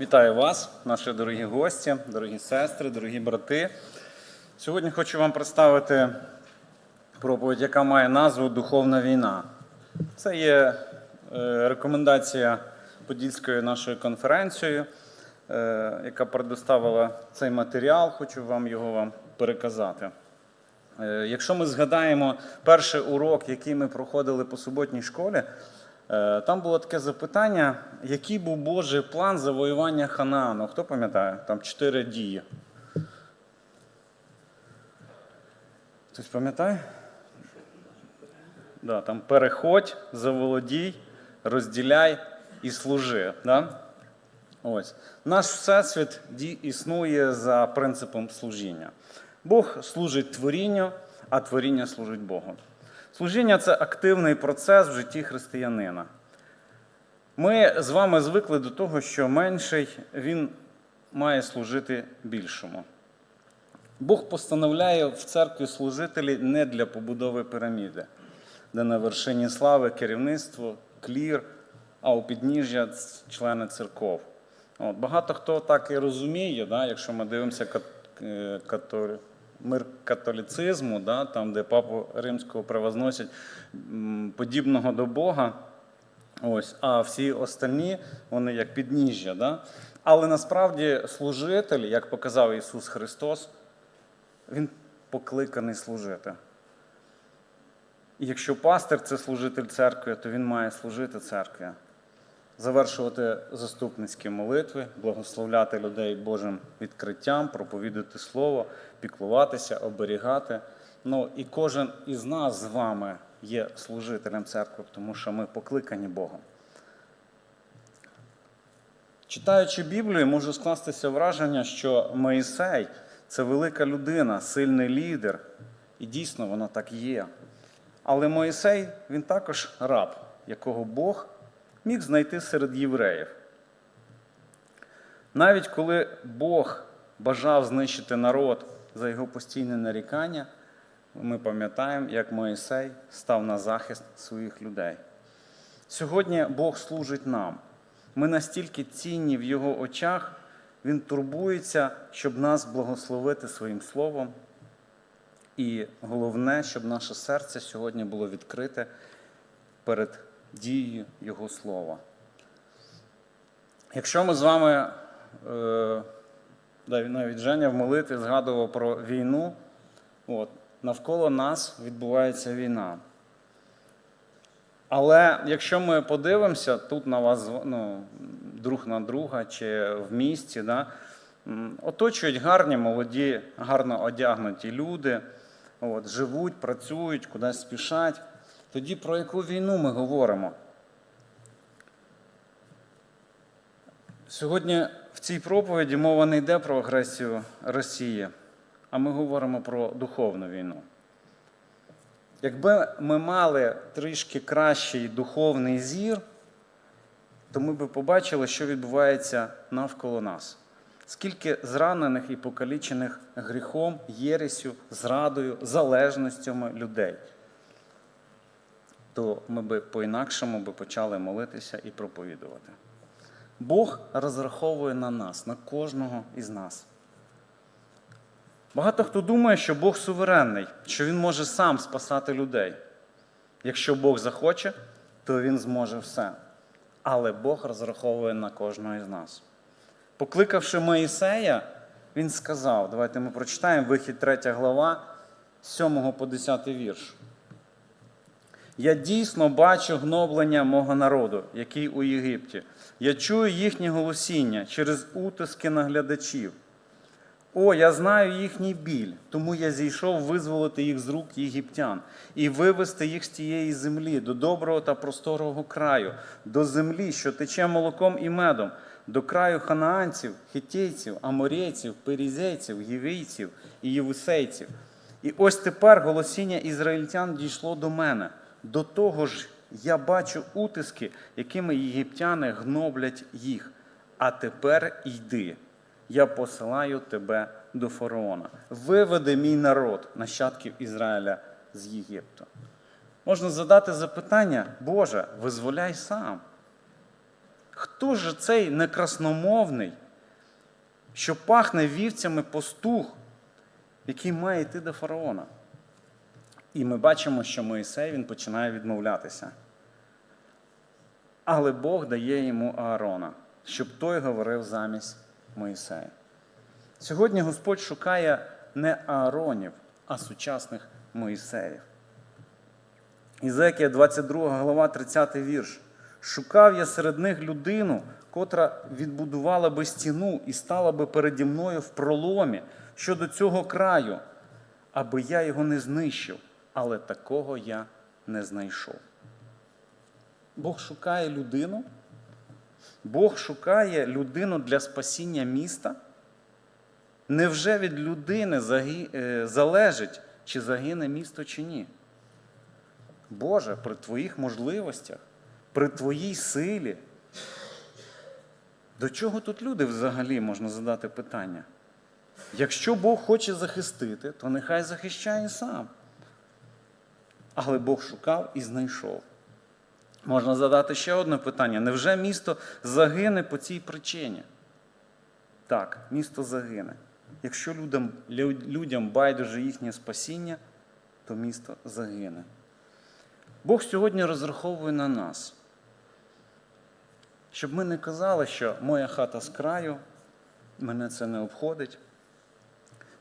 Вітаю вас, наші дорогі гості, дорогі сестри, дорогі брати. Сьогодні хочу вам представити проповідь, яка має назву Духовна війна. Це є е, рекомендація Подільської нашої конференції, е, яка предоставила цей матеріал. Хочу вам його вам переказати. Е, Якщо ми згадаємо перший урок, який ми проходили по суботній школі, там було таке запитання, який був Божий план завоювання Ханаану? Хто пам'ятає? Там чотири дії. Хтось пам'ятає? Да, там переходь, заволодій, розділяй і служи. Да? Ось. Наш всесвіт існує за принципом служіння. Бог служить творінню, а творіння служить Богу. Служіння це активний процес в житті християнина. Ми з вами звикли до того, що менший він має служити більшому. Бог постановляє в церкві служителі не для побудови піраміди, де на вершині слави керівництво, клір, а у підніжжя члени церков. От, багато хто так і розуміє, да, якщо ми дивимося е, католі- мир католіцизму, да, там, де папу римського превозносять подібного до Бога, Ось, а всі остальні вони як підніжжя. Да? Але насправді служитель, як показав Ісус Христос, Він покликаний служити. І якщо пастир це служитель церкви, то він має служити церкві, завершувати заступницькі молитви, благословляти людей Божим відкриттям, проповідати Слово, піклуватися, оберігати. Ну і кожен із нас з вами є служителем церкви, тому що ми покликані Богом. Читаючи Біблію, може скластися враження, що Моїсей це велика людина, сильний лідер. І дійсно воно так є. Але Моїсей він також раб, якого Бог міг знайти серед євреїв. Навіть коли Бог бажав знищити народ за його постійне нарікання, ми пам'ятаємо, як Моїсей став на захист своїх людей. Сьогодні Бог служить нам. Ми настільки цінні в Його очах, Він турбується, щоб нас благословити своїм словом. І головне, щоб наше серце сьогодні було відкрите перед дією Його слова. Якщо ми з вами, е, навіть Женя в молитві згадував про війну, от, навколо нас відбувається війна. Але якщо ми подивимося тут на вас ну, друг на друга чи в місті, да, оточують гарні, молоді, гарно одягнуті люди, от, живуть, працюють, кудись спішать. Тоді про яку війну ми говоримо? Сьогодні в цій проповіді мова не йде про агресію Росії, а ми говоримо про духовну війну. Якби ми мали трішки кращий духовний зір, то ми б побачили, що відбувається навколо нас. Скільки зранених і покалічених гріхом, єресю, зрадою, залежностями людей, то ми би по-інакшому би почали молитися і проповідувати. Бог розраховує на нас, на кожного із нас. Багато хто думає, що Бог суверенний, що Він може сам спасати людей. Якщо Бог захоче, то Він зможе все. Але Бог розраховує на кожного із нас. Покликавши Моїсея, він сказав: давайте ми прочитаємо вихід 3 глава, 7 по 10 вірш. Я дійсно бачу гноблення мого народу, який у Єгипті. Я чую їхнє голосіння через утиски наглядачів. О, я знаю їхній біль, тому я зійшов визволити їх з рук єгиптян і вивести їх з тієї землі до доброго та просторого краю, до землі, що тече молоком і медом, до краю ханаанців, хітейців, аморейців, перізейців, євійців і євусейців. І ось тепер голосіння ізраїльтян дійшло до мене. До того ж, я бачу утиски, якими єгиптяни гноблять їх. А тепер йди. Я посилаю тебе до фараона. Виведи мій народ, нащадків Ізраїля з Єгипту. Можна задати запитання, Боже, визволяй сам. Хто ж цей некрасномовний, що пахне вівцями пастух, який має йти до фараона? І ми бачимо, що Моїсей він починає відмовлятися. Але Бог дає йому Аарона, щоб той говорив замість Моїсея. Сьогодні Господь шукає не Ааронів, а сучасних Моїсеїв. Ізекія 22 глава, 30 вірш. Шукав я серед них людину, котра відбудувала би стіну і стала би переді мною в проломі щодо цього краю, аби я його не знищив, але такого я не знайшов. Бог шукає людину. Бог шукає людину для спасіння міста. Невже від людини загі- е, залежить, чи загине місто, чи ні? Боже, при твоїх можливостях, при твоїй силі. До чого тут люди взагалі можна задати питання? Якщо Бог хоче захистити, то нехай захищає сам. Але Бог шукав і знайшов. Можна задати ще одне питання: невже місто загине по цій причині? Так, місто загине. Якщо людям, людям байдуже їхнє спасіння, то місто загине. Бог сьогодні розраховує на нас, щоб ми не казали, що моя хата з краю, мене це не обходить.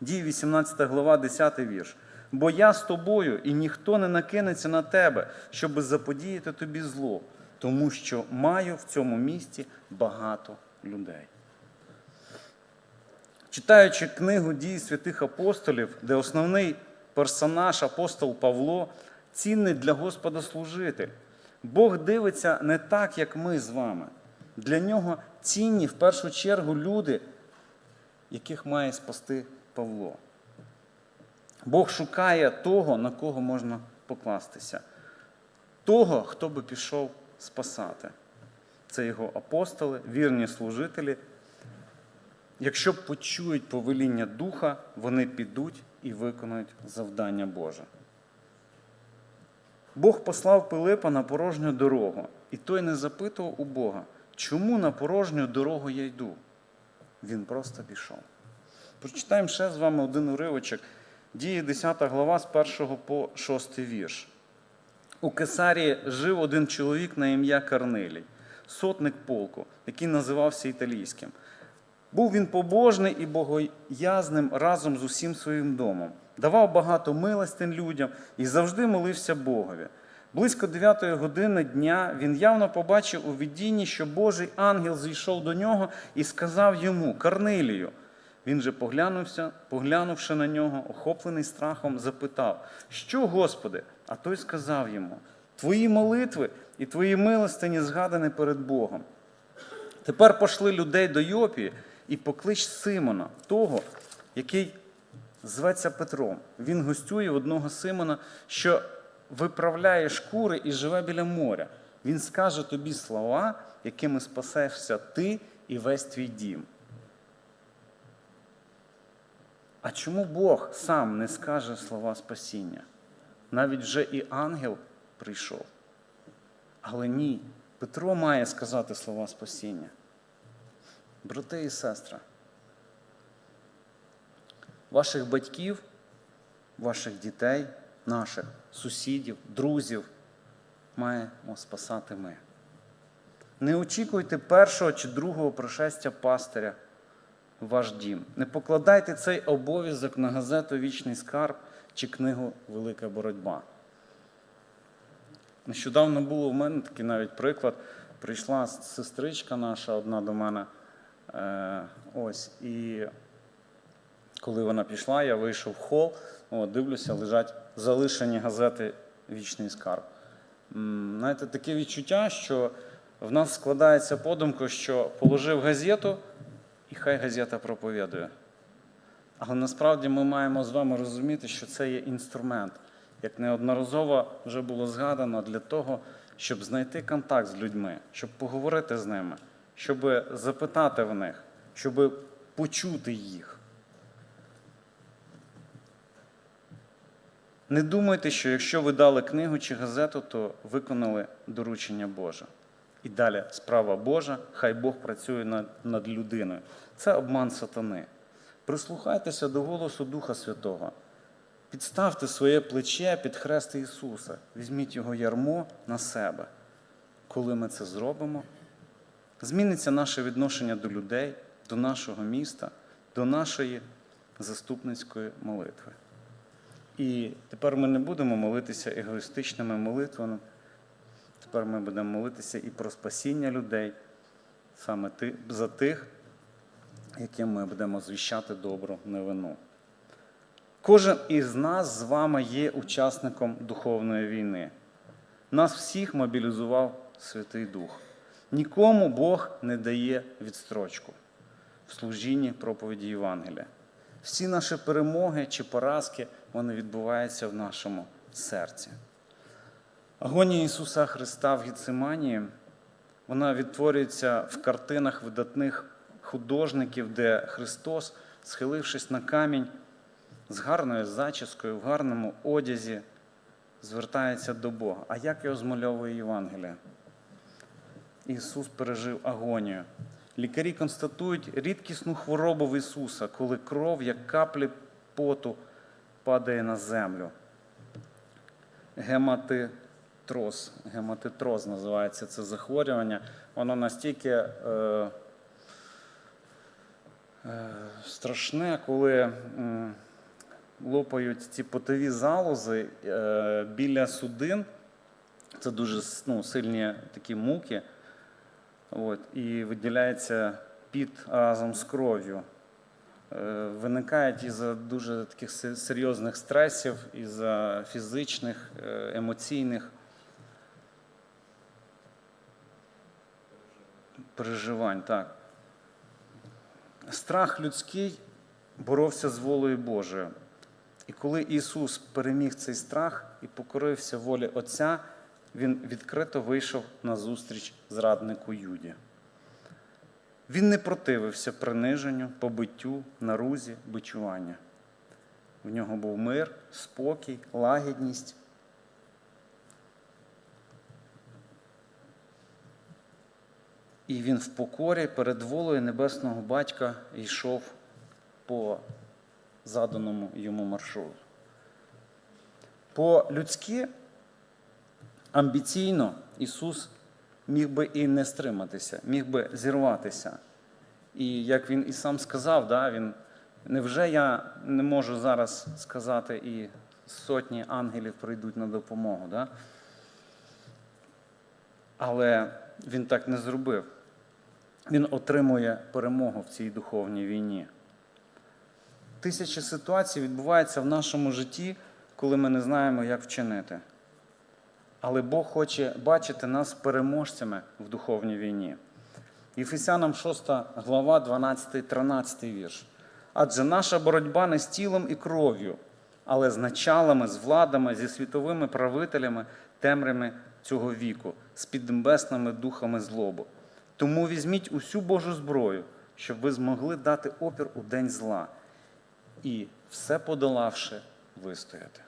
Дії 18 глава, 10 вірш. Бо я з тобою, і ніхто не накинеться на тебе, щоби заподіяти тобі зло, тому що маю в цьому місті багато людей. Читаючи книгу дій святих апостолів, де основний персонаж, апостол Павло, цінний для Господа служитель. Бог дивиться не так, як ми з вами. Для нього цінні в першу чергу люди, яких має спасти Павло. Бог шукає того, на кого можна покластися, того, хто би пішов спасати. Це його апостоли, вірні служителі. Якщо почують повеління Духа, вони підуть і виконують завдання Боже. Бог послав Пилипа на порожню дорогу, і той не запитував у Бога, чому на порожню дорогу я йду. Він просто пішов. Прочитаємо ще з вами один уривочок. Діє 10 глава з 1 по 6 вірш. У Кесарії жив один чоловік на ім'я Карнилій, сотник полку, який називався італійським. Був він побожний і богоязним разом з усім своїм домом, давав багато милостин людям і завжди молився Богові. Близько 9 години дня він явно побачив у видінні, що Божий ангел зійшов до нього і сказав йому: Корнилію. Він же поглянувся, поглянувши на нього, охоплений страхом, запитав: Що, Господи? А той сказав йому: Твої молитви і твої милостині згадані перед Богом. Тепер пошли людей до Йопії і поклич Симона, того, який зветься Петром. Він гостює одного Симона, що виправляє шкури і живе біля моря. Він скаже тобі слова, якими спасешся ти і весь твій дім. А чому Бог сам не скаже слова спасіння? Навіть вже і ангел прийшов. Але ні, Петро має сказати слова спасіння. Брати і сестри, ваших батьків, ваших дітей, наших сусідів, друзів маємо спасати ми. Не очікуйте першого чи другого пришестя пастиря ваш дім. Не покладайте цей обов'язок на газету Вічний скарб чи книгу Велика боротьба. Нещодавно було в мене такий навіть приклад. Прийшла сестричка наша одна до мене. Е, ось, і коли вона пішла, я вийшов в хол, от, дивлюся, лежать залишені газети Вічний скарб. Знаєте, таке відчуття, що в нас складається подумка, що положив газету, і хай газета проповідує. Але насправді ми маємо з вами розуміти, що це є інструмент, як неодноразово вже було згадано, для того, щоб знайти контакт з людьми, щоб поговорити з ними, щоб запитати в них, щоб почути їх. Не думайте, що якщо ви дали книгу чи газету, то виконали доручення Боже. І далі справа Божа, хай Бог працює над, над людиною. Це обман сатани. Прислухайтеся до голосу Духа Святого. Підставте своє плече під хрест Ісуса. Візьміть Його ярмо на себе. Коли ми це зробимо, зміниться наше відношення до людей, до нашого міста, до нашої заступницької молитви. І тепер ми не будемо молитися егоїстичними молитвами. Тепер ми будемо молитися і про спасіння людей, саме за тих, яким ми будемо звіщати добру новину. Кожен із нас з вами є учасником духовної війни. Нас всіх мобілізував Святий Дух. Нікому Бог не дає відстрочку в служінні проповіді Євангелія. Всі наші перемоги чи поразки вони відбуваються в нашому серці. Агонія Ісуса Христа в Гіциманії, вона відтворюється в картинах видатних художників, де Христос, схилившись на камінь з гарною зачіскою, в гарному одязі, звертається до Бога. А як його змальовує Євангелія? Ісус пережив агонію. Лікарі констатують рідкісну хворобу в Ісуса, коли кров, як каплі поту, падає на землю. Гематитроз. Гематитроз називається це захворювання. Воно настільки е, е, страшне, коли м, лопають ці потові залози е, біля судин. Це дуже ну, сильні такі муки. От, і виділяється під разом з кров'ю. Е, Виникають із-за дуже таких серйозних стресів, із-за фізичних, е, емоційних переживань. Так. Страх людський боровся з волею Божою. І коли Ісус переміг цей страх і покорився волі Отця, Він відкрито вийшов на зустріч зраднику Юді. Він не противився приниженню, побиттю, нарузі, бичуванню. В нього був мир, спокій, лагідність. І він в покорі перед волею небесного батька йшов по заданому йому маршруту. По-людськи амбіційно Ісус міг би і не стриматися, міг би зірватися. І як він і сам сказав, да, він, невже я не можу зараз сказати, і сотні ангелів прийдуть на допомогу. Да? Але він так не зробив. Він отримує перемогу в цій духовній війні. Тисячі ситуацій відбуваються в нашому житті, коли ми не знаємо, як вчинити. Але Бог хоче бачити нас переможцями в духовній війні. Єфесянам 6 глава, 12-13 вірш. Адже наша боротьба не з тілом і кров'ю, але з началами, з владами, зі світовими правителями, темрями цього віку, з піднебесними духами злобу. Тому візьміть усю Божу зброю, щоб ви змогли дати опір у день зла і, все подолавши, вистояти.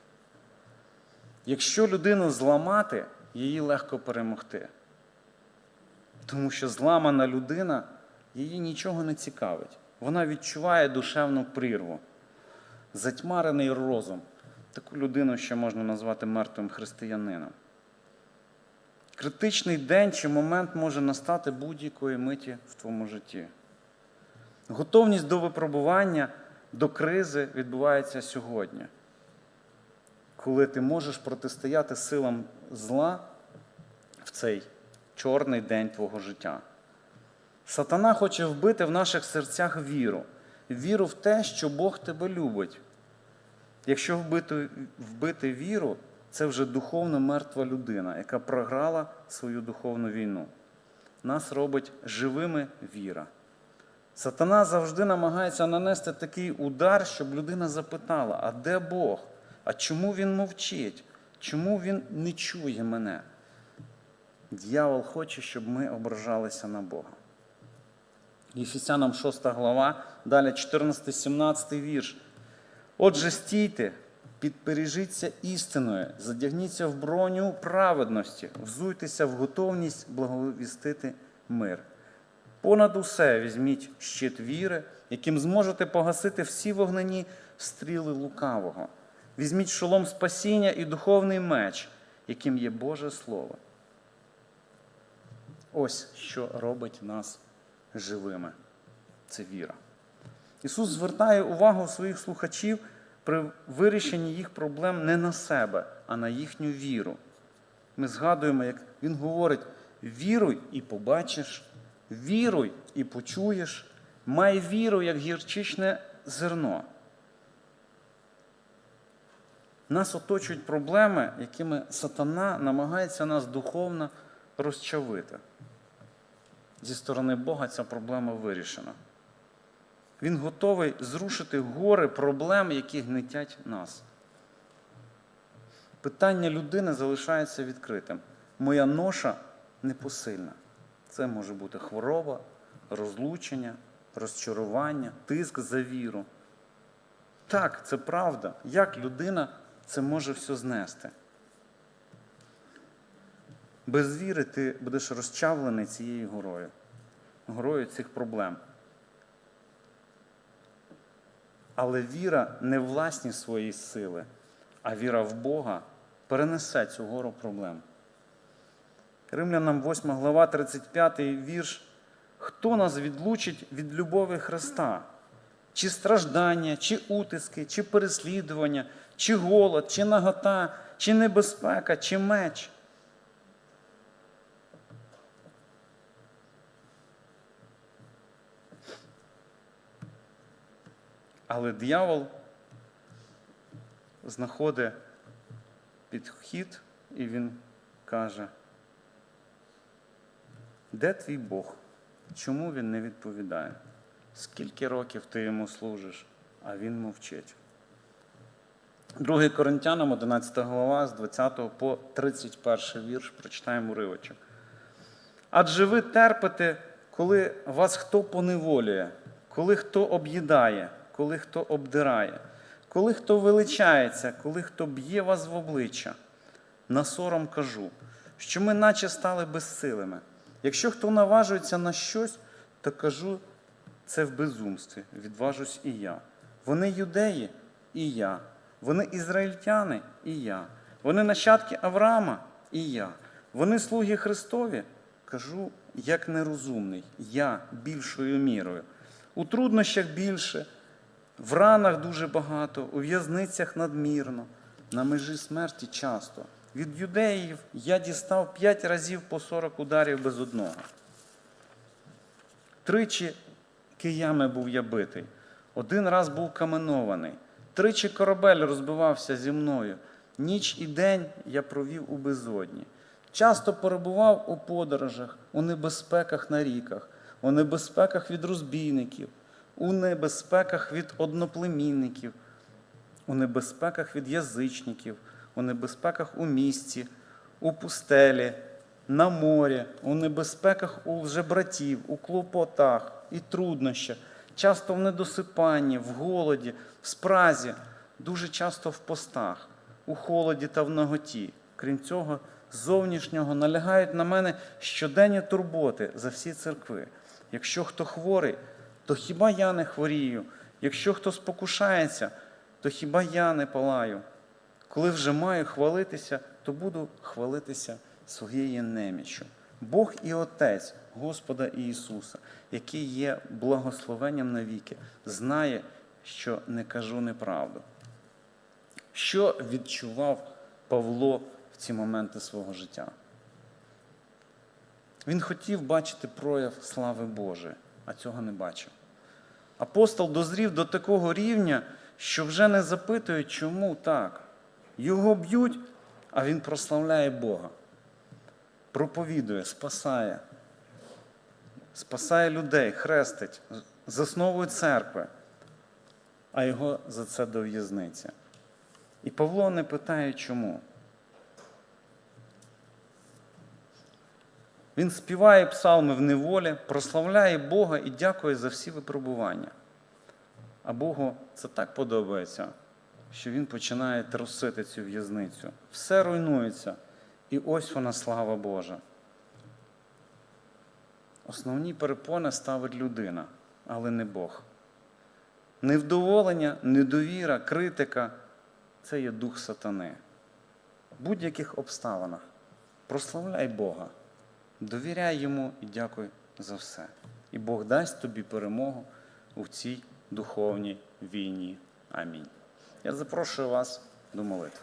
Якщо людину зламати, її легко перемогти. Тому що зламана людина, її нічого не цікавить. Вона відчуває душевну прірву, затьмарений розум. Таку людину ще можна назвати мертвим християнином. Критичний день чи момент може настати будь-якої миті в твоєму житті. Готовність до випробування, до кризи відбувається сьогодні коли ти можеш протистояти силам зла в цей чорний день твого життя. Сатана хоче вбити в наших серцях віру, віру в те, що Бог тебе любить. Якщо вбити, вбити віру, це вже духовно мертва людина, яка програла свою духовну війну. Нас робить живими віра. Сатана завжди намагається нанести такий удар, щоб людина запитала: а де Бог? А чому він мовчить? Чому він не чує мене? Дьявол хоче, щоб ми ображалися на Бога. Єфесянам 6 глава, далі 14-17 вірш. Отже, стійте, Підпережіться істиною, задягніться в броню праведності, взуйтеся в готовність благовістити мир. Понад усе візьміть щит віри, яким зможете погасити всі вогнені стріли лукавого. Візьміть шолом спасіння і духовний меч, яким є Боже Слово. Ось що робить нас живими. Це віра. Ісус звертає увагу своїх слухачів при вирішенні їх проблем не на себе, а на їхню віру. Ми згадуємо, як Він говорить: віруй і побачиш, віруй і почуєш, май віру, як гірчичне зерно. Нас оточують проблеми, якими сатана намагається нас духовно розчавити. Зі сторони Бога ця проблема вирішена. Він готовий зрушити гори проблем, які гнетять нас. Питання людини залишається відкритим. Моя ноша непосильна. Це може бути хвороба, розлучення, розчарування, тиск за віру. Так, це правда. Як людина це може все знести? Без віри ти будеш розчавлений цією горою, горою цих проблем. Але віра не власні свої сили, а віра в Бога перенесе цю гору проблем. Римлянам 8 глава, 35 вірш. Хто нас відлучить від любові Христа? Чи страждання, чи утиски, чи переслідування, чи голод, чи нагота, чи небезпека, чи меч? Але диявол знаходить підхід і він каже, де твій Бог? Чому він не відповідає? Скільки років ти йому служиш, а він мовчить? 2 Коринтянам, 11 глава, з 20 по 31 вірш, прочитаємо уривочок. Адже ви терпите, коли вас хто поневолює, коли хто об'їдає, коли хто обдирає, коли хто величається, коли хто б'є вас в обличчя. На сором кажу, що ми наче стали безсилими. Якщо хто наважується на щось, то кажу це в безумстві, відважусь і я. Вони юдеї і я. Вони ізраїльтяни і я. Вони нащадки Авраама і я. Вони слуги Христові. Кажу, як нерозумний, я більшою мірою. У труднощах більше, в ранах дуже багато, у в'язницях надмірно, на межі смерті часто. Від юдеїв я дістав п'ять разів по 40 ударів без одного. Тричі киями був я битий, один раз був каменований, тричі корабель розбивався зі мною. Ніч і день я провів у безодні. Часто перебував у подорожах, у небезпеках на ріках, у небезпеках від розбійників, у небезпеках від одноплемінників, у небезпеках від язичників, у небезпеках у місті, у пустелі, на морі, у небезпеках у жебратів, у клопотах і труднощах, часто в недосипанні, в голоді, в спразі, дуже часто в постах, у холоді та в наготі. Крім цього, зовнішнього налягають на мене щоденні турботи за всі церкви. Якщо хто хворий, то хіба я не хворію? Якщо хто спокушається, то хіба я не палаю? Коли вже маю хвалитися, то буду хвалитися своєю неміччю. Бог і Отець Господа Ісуса, який є благословенням навіки, знає, що не кажу неправду. Що відчував Павло в ці моменти свого життя? Він хотів бачити прояв слави Божої, а цього не бачив. Апостол дозрів до такого рівня, що вже не запитують, чому так. Його б'ють, а він прославляє Бога. Проповідує, спасає, спасає людей, хрестить, засновує церкви, а його за це до в'язниці. І Павло не питає, чому. Він співає псалми в неволі, прославляє Бога і дякує за всі випробування. А Богу це так подобається, що він починає трусити цю в'язницю. Все руйнується. І ось вона слава Божа. Основні перепони ставить людина, але не Бог. Невдоволення, недовіра, критика це є дух сатани. В будь-яких обставинах прославляй Бога, довіряй йому і дякуй за все. І Бог дасть тобі перемогу у цій духовній війні. Амінь. Я запрошую вас до молитви.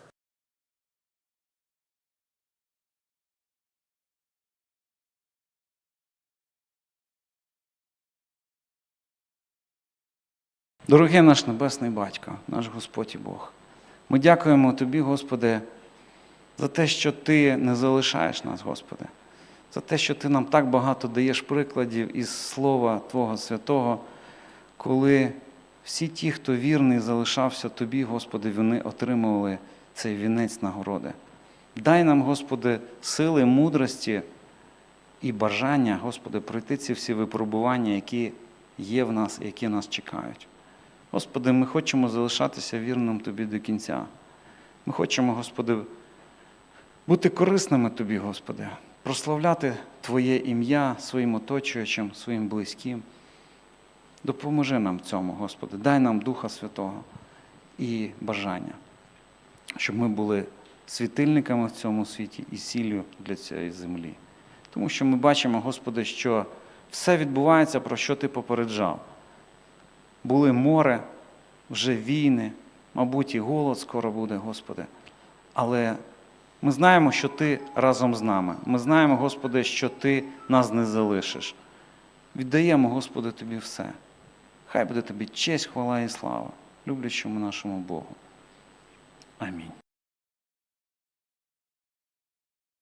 Дорогий наш Небесний Батько, наш Господь і Бог, ми дякуємо Тобі, Господи, за те, що Ти не залишаєш нас, Господи, за те, що Ти нам так багато даєш прикладів із Слова Твого Святого, коли всі ті, хто вірний, залишався Тобі, Господи, вони отримували цей вінець нагороди. Дай нам, Господи, сили, мудрості і бажання, Господи, пройти ці всі випробування, які є в нас і які нас чекають. Господи, ми хочемо залишатися вірним Тобі до кінця. Ми хочемо, Господи, бути корисними Тобі, Господи, прославляти Твоє ім'я своїм оточуючим, своїм близьким. Допоможи нам цьому, Господи, дай нам Духа Святого і бажання, щоб ми були світильниками в цьому світі і сіллю для цієї землі. Тому що ми бачимо, Господи, що все відбувається, про що Ти попереджав. Були море, вже війни, мабуть, і голод скоро буде, Господи. Але ми знаємо, що Ти разом з нами. Ми знаємо, Господи, що Ти нас не залишиш. Віддаємо, Господи, Тобі все. Хай буде тобі честь, хвала і слава, люблячому нашому Богу. Амінь.